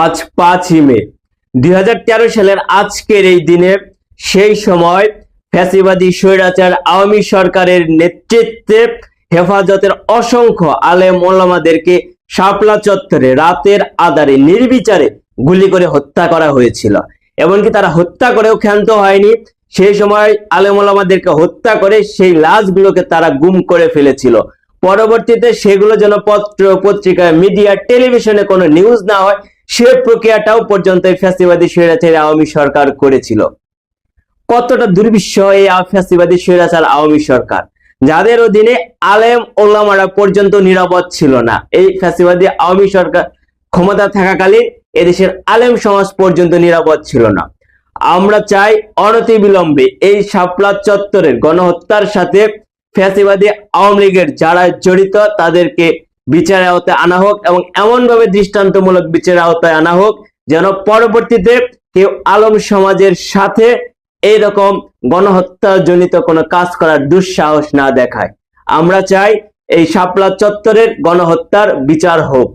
আজ পাঁচই মে দুই হাজার তেরো সালের আজকের এই দিনে সেই সময় ফ্যাসিবাদী স্বৈরাচার আওয়ামী সরকারের নেতৃত্বে হেফাজতের অসংখ্য আলেম ওলামাদেরকে শাপলা চত্বরে রাতের আধারে নির্বিচারে গুলি করে হত্যা করা হয়েছিল। এমনকি তারা হত্যা করেও ক্ষান্ত হয়নি। সেই সময় আলেম ওলামাদেরকে হত্যা করে সেই লাশগুলোকে তারা গুম করে ফেলেছিল। পরবর্তীতে সেগুলো যেন পত্র পত্রিকায়, মিডিয়া, টেলিভিশনে কোনো নিউজ না হয় সে প্রক্রিয়াটাও পর্যন্ত ফ্যাসিবাদী স্বৈরাচারী আওয়ামী সরকার করেছিল। কতটা দুর্বিশ্ব এই ফ্যাসিবাদী স্বৈরাচার আওয়ামী সরকার? যাদের অধীনে আলেম ওলামারা পর্যন্ত নিরাপদ ছিল না। এই ফ্যাসিবাদী আওয়ামী সরকার ক্ষমতা থাকাকালীন এদেশের আলেম সমাজ পর্যন্ত নিরাপদ ছিল না। আমরা চাই অনতিবিলম্বে এই শাপলা চত্বরের গণহত্যার সাথে ফ্যাসিবাদী আওয়ামী লীগের যারা জড়িত তাদেরকে বিচারের আওতায় আনা হোক এবং এমনভাবে দৃষ্টান্তমূলক বিচারের আওতায় আনা হোক যেন পরবর্তীতে কেউ আলম সমাজের সাথে এইরকম গণহত্যা জনিত কোনো কাজ করার দুঃসাহস না দেখায়। আমরা চাই এই শাপলা চত্বরের গণহত্যার বিচার হোক।